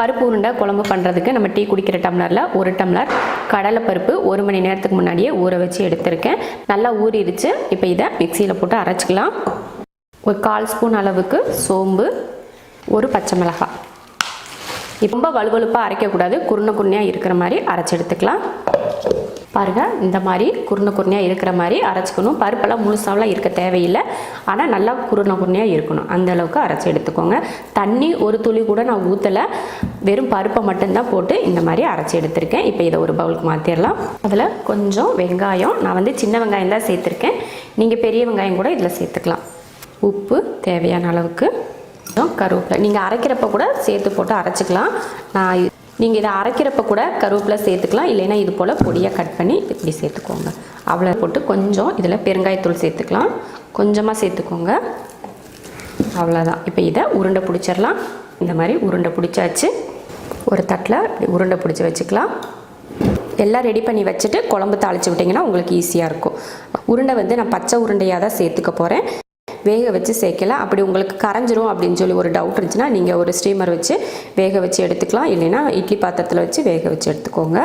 பருப்பு உருண்டை குழம்பு பண்ணுறதுக்கு நம்ம டீ குடிக்கிற டம்ளரில் ஒரு டம்ளர் கடலைப்பருப்பு ஒரு மணி நேரத்துக்கு முன்னாடியே ஊற வச்சு எடுத்திருக்கேன். நல்லா ஊறிடுச்சு. இப்போ இதை மிக்சியில் போட்டு அரைச்சிக்கலாம். ஒரு கால் ஸ்பூன் அளவுக்கு சோம்பு ஒரு பச்சை மிளகாய். ரொம்ப வலுவலுப்பாக அரைக்கக்கூடாது. குருணை குருணையாக இருக்கிற மாதிரி அரைச்சி எடுத்துக்கலாம். பாருங்கள் இந்த மாதிரி குருணை குருணையாக இருக்கிற மாதிரி அரைச்சிக்கணும். பருப்பெல்லாம் முழுசாவெலாம் இருக்க தேவையில்லை. ஆனால் நல்லா குருணை குருணையாக இருக்கணும். அந்த அளவுக்கு அரைச்சி எடுத்துக்கோங்க. தண்ணி ஒரு துளி கூட நான் ஊற்றலை வெறும் பருப்பை மட்டும்தான் போட்டு இந்த மாதிரி அரைச்சி எடுத்திருக்கேன். இப்போ இதை ஒரு பவுலுக்கு மாற்றிடலாம் அதில் கொஞ்சம் வெங்காயம். நான் வந்து சின்ன வெங்காயம் தான் சேர்த்துருக்கேன். நீங்கள் பெரிய வெங்காயம் கூட இதில் சேர்த்துக்கலாம். உப்பு தேவையான அளவுக்கு. அப்புறம் கருவேப்பிலை. நீங்கள் அரைக்கிறப்ப கூட சேர்த்து போட்டு அரைச்சிக்கலாம். நான் நீங்கள் இதை அரைக்கிறப்ப கூட கருவேப்பிலை சேர்த்துக்கலாம். இல்லைன்னா இது போல் பொடியாக கட் பண்ணி இப்படி சேர்த்துக்கோங்க. அவ்வளோ போட்டு கொஞ்சம் இதில் பெருங்காயத்தூள் சேர்த்துக்கலாம். கொஞ்சமாக சேர்த்துக்கோங்க. அவ்வளோதான் இப்போ இதை உருண்டை பிடிச்சிடலாம். இந்த மாதிரி உருண்டை பிடிச்சாச்சு. ஒரு தட்டில் இப்படி உருண்டை பிடிச்சி வச்சுக்கலாம். எல்லாம் ரெடி பண்ணி வச்சுட்டு குழம்பு தாளித்து விட்டிங்கன்னா உங்களுக்கு ஈஸியாக இருக்கும். உருண்டை வந்து நான் பச்சை உருண்டையாக தான் சேர்த்துக்க போகிறேன் வேக வச்சு சேர்க்கல அப்படி உங்களுக்கு கரைஞ்சிரும் அப்படின்னு சொல்லி ஒரு டவுட் இருந்துச்சுன்னா நீங்கள் ஒரு ஸ்டீமர் வச்சு வேக வச்சு எடுத்துக்கலாம். இல்லைன்னா இட்லி பாத்திரத்தில் வச்சு வேக வச்சு எடுத்துக்கோங்க.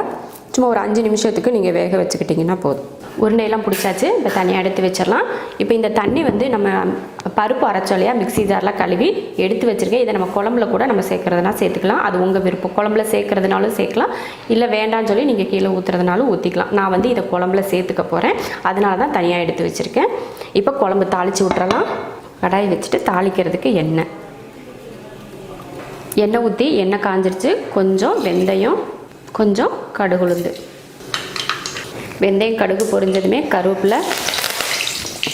சும்மா ஒரு அஞ்சு நிமிஷத்துக்கு நீங்கள் வேக வச்சுக்கிட்டிங்கன்னா போதும். உருண்டையெல்லாம் பிடிச்சாச்சு. இப்போ தனியாக எடுத்து வச்சிடலாம். இப்போ இந்த தண்ணி வந்து நம்ம பருப்பு அரைச்சோம் மிக்சி ஜார்லாம் கழுவி எடுத்து வச்சுருக்கேன். இதை நம்ம குழம்புல கூட நம்ம சேர்க்குறதுனா சேர்த்துக்கலாம். அது உங்கள் விருப்பம். குழம்புல சேர்க்குறதுனாலும் சேர்க்கலாம். இல்லை வேண்டாம்னு சொல்லி நீங்கள் கீழே ஊற்றுறதுனாலும் ஊற்றிக்கலாம் நான் வந்து இதை குழம்புல சேர்த்துக்க போகிறேன் அதனால தான் தனியாக எடுத்து வச்சுருக்கேன். இப்போ குழம்பு தாளித்து விட்றலாம் கடாய் வச்சுட்டு தாளிக்கிறதுக்கு எண்ணெய். எண்ணெய் ஊற்றி எண்ணெய் காஞ்சிருச்சு. கொஞ்சம் வெந்தயம் கொஞ்சம் கடுகுளுந்து. வெந்தயம் கடுகு பொரிஞ்சதுமே கருவேப்பிலை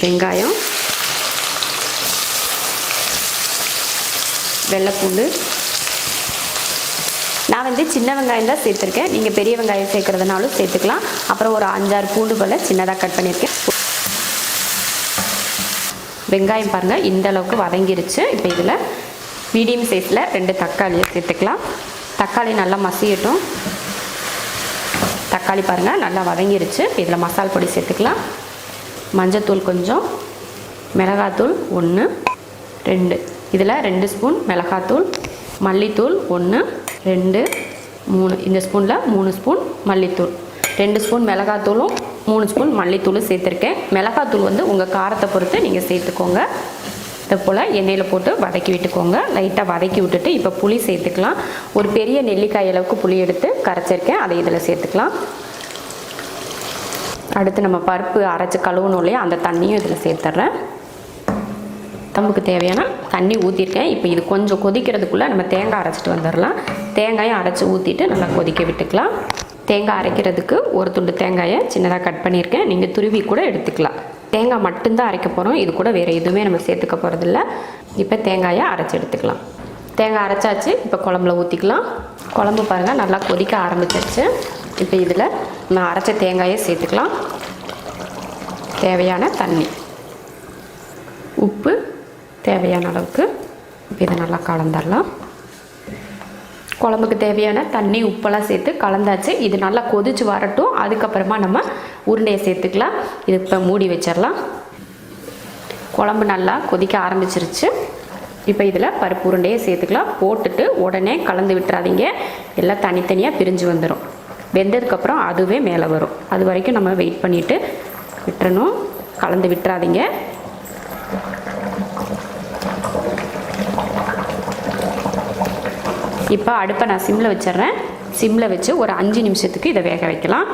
வெங்காயம் வெள்ளைப்பூண்டு. நான் வந்து சின்ன வெங்காயம் தான் சேர்த்துருக்கேன். நீங்கள் பெரிய வெங்காயம் சேர்க்குறதுனாலும் சேர்த்துக்கலாம். அப்புறம் ஒரு அஞ்சாறு பூண்டு போல் சின்னதாக கட் பண்ணியிருக்கேன். வெங்காயம் பாருங்கள் இந்த அளவுக்கு வதங்கிருச்சு. இப்போ இதில் மீடியம் சைஸில் ரெண்டு தக்காளியை சேர்த்துக்கலாம். தக்காளி நல்லா மசியட்டும். தக்காளி பாருங்கள் நல்லா வதங்கிருச்சு. இதில் மசால் பொடி சேர்த்துக்கலாம். மஞ்சத்தூள் கொஞ்சம் மிளகாத்தூள் ஒன்று ரெண்டு. இதில் ரெண்டு ஸ்பூன் மிளகாத்தூள் மல்லித்தூள் ஒன்று ரெண்டு மூணு. இந்த ஸ்பூனில் மூணு ஸ்பூன் மல்லித்தூள். ரெண்டு ஸ்பூன் மிளகாத்தூளும் மூணு ஸ்பூன் மல்லித்தூளும் சேர்த்துருக்கேன். மிளகாத்தூள் வந்து உங்கள் காரத்தை பொறுத்து நீங்கள் சேர்த்துக்கோங்க. இதை போல் எண்ணெயில் போட்டு வதக்கி விட்டுக்கோங்க. லைட்டாக வதக்கி விட்டுட்டு இப்போ புளி சேர்த்துக்கலாம். ஒரு பெரிய நெல்லிக்காய் அளவுக்கு புளி எடுத்து கரைச்சிருக்கேன். அதை இதில் சேர்த்துக்கலாம். அடுத்து நம்ம பருப்பு அரைச்சி கழுவணும் இல்லையா? அந்த தண்ணியும் இதில் சேர்த்துட்றேன் தம்புக்கு தேவையான தண்ணி ஊற்றிருக்கேன் இப்போ இது கொஞ்சம் கொதிக்கிறதுக்குள்ளே நம்ம தேங்காய் அரைச்சிட்டு வந்துடலாம். தேங்காயும் அரைச்சி ஊற்றிட்டு நல்லா கொதிக்க விட்டுக்கலாம். தேங்காய் அரைக்கிறதுக்கு ஒரு துண்டு தேங்காயை சின்னதாக கட் பண்ணியிருக்கேன். நீங்கள் துருவி கூட எடுத்துக்கலாம். தேங்காய் மட்டும்தான் அரைக்க போகிறோம் இது கூட வேறு எதுவுமே நம்ம சேர்த்துக்க போகிறதில்ல இப்போ தேங்காயை அரைச்சி எடுத்துக்கலாம். தேங்காய் அரைச்சாச்சு. இப்போ குழம்புல ஊற்றிக்கலாம் குழம்பு பாருங்கள் நல்லா கொதிக்க ஆரம்பிச்சிருச்சு. இப்போ இதில் நம்ம அரைச்ச தேங்காயை சேர்த்துக்கலாம். தேவையான தண்ணி. உப்பு தேவையான அளவுக்கு. இப்போ இதை நல்லா கலந்துடலாம் குழம்புக்கு தேவையான தண்ணி உப்பெல்லாம் சேர்த்து கலந்தாச்சு. இது நல்லா கொதிச்சு வரட்டும். அதுக்கப்புறமா நம்ம உருண்டையை சேர்த்துக்கலாம். இது இப்போ மூடி வச்சிடலாம் குழம்பு நல்லா கொதிக்க ஆரம்பிச்சிருச்சு. இப்போ இதில் பருப்பு உருண்டையை சேர்த்துக்கலாம். போட்டுட்டு உடனே கலந்து விட்டுறாதீங்க. எல்லாம் தனித்தனியாக பிரிஞ்சு வந்துடும் வெந்ததுக்கப்புறம் அதுவே மேலே வரும். அது வரைக்கும் நம்ம வெயிட் பண்ணிவிட்டு விட்டுறணும். கலந்து விட்டுறாதீங்க. இப்போ அடுப்பை நான் சிம்மில் வச்சிடுறேன். சிம்மில் வச்சு ஒரு அஞ்சு நிமிஷத்துக்கு இதை வேக வைக்கலாம்.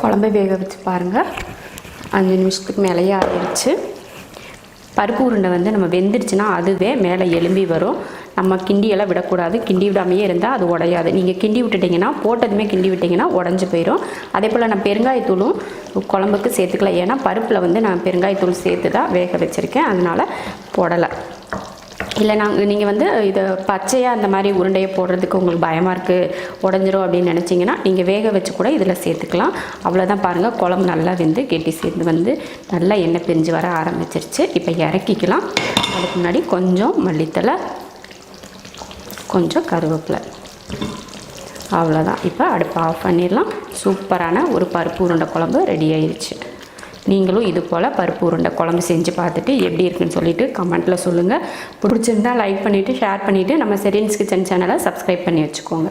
குழம்பை வேக வச்சு பாருங்கள் அஞ்சு நிமிஷத்துக்கு மேலேயே ஆயிடுச்சு பருப்பு உருண்டை வந்து நம்ம வெந்துருச்சுன்னா அதுவே மேலே எலும்பி வரும். நம்ம கிண்டியெல்லாம் விடக்கூடாது. கிண்டி விடாமையே இருந்தால் அது உடையாது. நீங்கள் கிண்டி விட்டுட்டிங்கன்னா போட்டதுமே கிண்டி விட்டிங்கன்னா உடஞ்சி போயிடும் அதே போல் நான் பெருங்காயத்தூளும் குழம்புக்கு சேர்த்துக்கலாம். ஏன்னா பருப்பில் வந்து நான் பெருங்காயத்தூள் சேர்த்து தான் வேக வச்சுருக்கேன். அதனால் போடலை. இல்லை நாங்கள் நீங்கள் வந்து இதை பச்சையாக அந்த மாதிரி உருண்டையை போடுறதுக்கு உங்களுக்கு பயமாக இருக்குது உடஞ்சிரும் அப்படின்னு நினச்சிங்கன்னா நீங்கள் வேக வச்சு கூட இதில் சேர்த்துக்கலாம். அவ்வளோதான் பாருங்கள் குழம்பு நல்லா வெந்து கெட்டி சேர்ந்து வந்து நல்லா எண்ணெய் பிரிஞ்சு வர ஆரம்பிச்சிருச்சு. இப்போ இறக்கிக்கலாம். அதுக்கு முன்னாடி கொஞ்சம் மல்லித்தலை கொஞ்சம் கருவேப்பிலை. அவ்வளோதான் இப்போ அடுப்பு ஆஃப் பண்ணிடலாம். சூப்பரான ஒரு பருப்பு உருண்டை குழம்பு ரெடி ஆயிடுச்சு நீங்களும் இது போல் பருப்பு உருண்டை குழம்பு செஞ்சு பார்த்துட்டு எப்படி இருக்குன்னு சொல்லிட்டு கமெண்ட்டில் சொல்லுங்கள் பிடிச்சிருந்தால் லைக் பண்ணிவிட்டு ஷேர் பண்ணிவிட்டு நம்ம செரியன்ஸ் கிச்சன் சேனலை சப்ஸ்கிரைப் பண்ணி வச்சுக்கோங்க.